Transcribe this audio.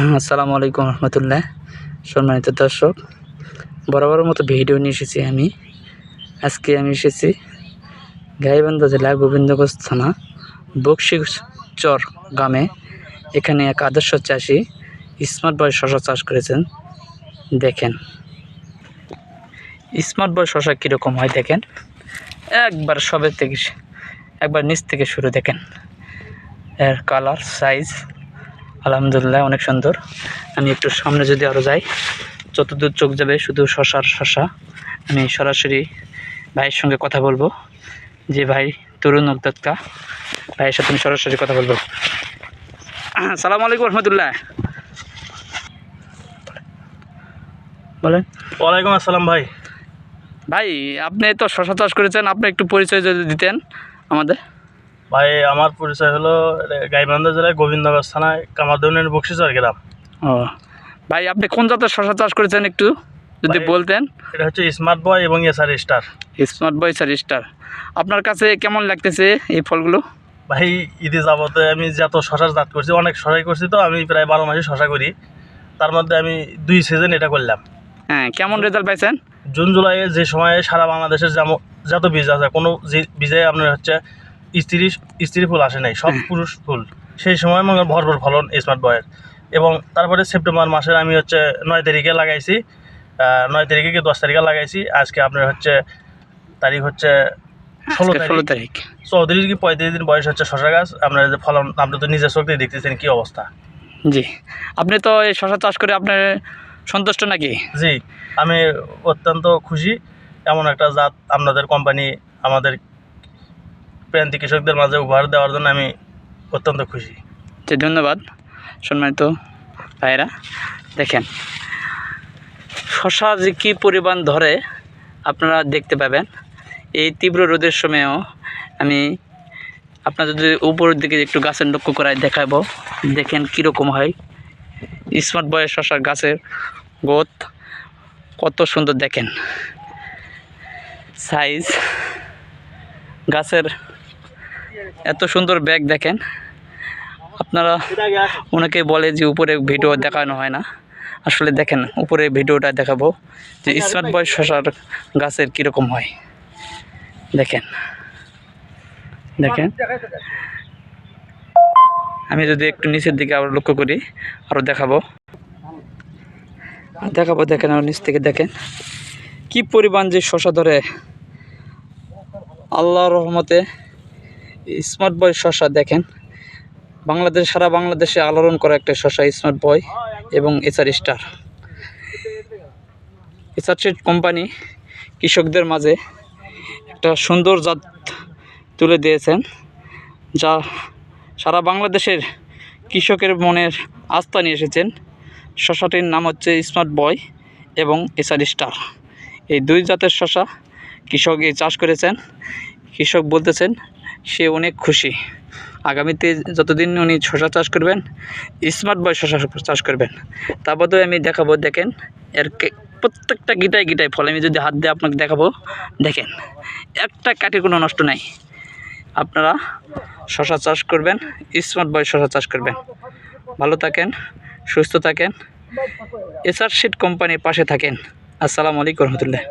আসসালামু আলাইকুম রহমতুল্লাহ। সম্মানিত দর্শক, বরাবরের মতো ভিডিও নিয়ে এসেছি আমি। আজকে আমি এসেছি গাইবান্ধা জেলা গোবিন্দগঞ্জ থানা বক্সি চর গ্রামে। এখানে এক আদর্শ চাষি স্মার্ট বয় শশা চাষ করেছেন। দেখেন, স্মার্ট বয় শশা কীরকম হয় দেখেন। একবার সবে থেকে, একবার নিচ থেকে শুরু দেখেন। এর কালার সাইজ আলহামদুলিল্লাহ অনেক সুন্দর। আমি একটু সামনে যদি আরও যাই যতদূর চোখ যাবে শুধু শশার শশা। আমি সরাসরি ভাইয়ের সঙ্গে কথা বলব। যে ভাই তরুণ উদ্যোক্তা ভাইয়ের সাথে আমি সরাসরি কথা বলব। সালাম আলাইকুম রহমতুল্লাহ। বলেন। ওয়ালাইকুম আসসালাম ভাই। ভাই আপনি তো শশা চাষ করেছেন আপনি একটু পরিচয় যদি দিতেন আমাদের। ভাই আমার পরিচয় হলো গাইবান্ধা জেলায় গোবিন্দগঞ্জ থানায় কামারদৌনের বক্সিচর গ্রাম। ও। ভাই আপনি কোন জাতের শশা চাষ করেছেন একটু? যদি বলতেন। এটা হচ্ছে স্মার্ট বয় এবং SR star. Smart boy sir star. আপনার কাছে কেমন লাগতেছে এই ফলগুলো? ভাই ঈদে যাবতে আমি যত শশার জাত করছি অনেক শশাই করছি তো আমি প্রায় বারো মাসে শশা করি। তার মধ্যে আমি দুই সিজন এটা করলাম। হ্যাঁ কেমন রেজাল্ট পাইছেন? জুন জুলাইয়ে যে সময়ে সারা বাংলাদেশের যেমন যত বীজ আছে কোনো যে- বীজে আপনার হচ্ছে স্ত্রী স্ত্রী ফুল আসে নাই সব হ্যাঁ। পুরুষ ফুল। সেই সময় মনে ভরপুর ফলন স্মার্ট বয়ের এবং তারপরে সেপ্টেম্বর মাসের আমি হচ্ছে নয় তারিখে লাগাইছি। নয় তারিখে কি দশ তারিখে লাগাইছি? আজকে আপনার হচ্ছে তারিখ হচ্ছে ষোলো ষোলো তারিখ। চৌত্রিশ কি পঁয়ত্রিশ দিন বয়স হচ্ছে শশা গাছ। আপনার যে ফলন আপনি তো নিজের চোখে দেখতেছেন কি অবস্থা। জি। আপনি তো এই শশা চাষ করে আপনার সন্তুষ্ট নাকি? জি। আমি অত্যন্ত খুশি। এমন একটা জাত আপনাদের কোম্পানি আমাদের প্রান্তিক কৃষকদের মাঝে উপহার দেওয়ার জন্য আমি অত্যন্ত খুশি। ধন্যবাদ সম্মানিত ভাইরা দেখেন, শশা যে কী পরিমাণ ধরে আপনারা দেখতে পাবেন, এই তীব্র রোদের সময়ও আমি আপনার যদি উপরের দিকে একটু গাছের লক্ষ্য করায় দেখাবো, দেখেন কীরকম হয়। স্মার্ট বয়ের শশা গাছের গোত কত সুন্দর দেখেন। সাইজ, গাছের এত সুন্দর ব্যাগ দেখেন। আপনারা অনেকে বলে যে উপরে ভিডিও দেখানো হয় না। আসলে দেখেন, উপরে ভিডিওটা দেখাবো যে স্মার্ট বয় শশার গাছের কীরকম হয়। দেখেন। দেখেন। আমি যদি একটু নিচের দিকে আবার লক্ষ্য করি আরও দেখাবো। দেখাবো, দেখেন আর নিচ থেকে দেখেন। কি পরিমাণ যে শশা ধরে। আল্লাহর রহমতে স্মার্ট বয় শশা দেখেন। বাংলাদেশ, সারা বাংলাদেশে আলোড়ন করা একটা শশা, স্মার্ট বয় এবং SR star. SR seed company কৃষকদের মাঝে একটা সুন্দর জাত তুলে দিয়েছেন, যা সারা বাংলাদেশের কৃষকের মনের আস্থা নিয়ে এসেছেন। শশাটির নাম হচ্ছে স্মার্ট বয় এবং এসআর স্টার। এই দুই জাতের শশা কৃষক চাষ করেছেন। কৃষক বলতেছেন সে অনেক খুশি। আগামীতে যতদিন উনি শশা চাষ করবেন স্মার্ট বয় শশা চাষ করবেন, তা বাদে আমি দেখাবো, দেখেন, এর প্রত্যেকটা গিটায় গিটায় ফল। আমি যদি হাত দিয়ে আপনাকে দেখাবো, দেখেন, একটা কাঠি কোনো নষ্ট নাই। আপনারা শশা চাষ করবেন স্মার্ট বয় শশা চাষ করবেন। ভালো থাকেন, সুস্থ থাকেন এসআর শিট কোম্পানির পাশে থাকেন। আসসালামু আলাইকুম রহমতুল্লাহ।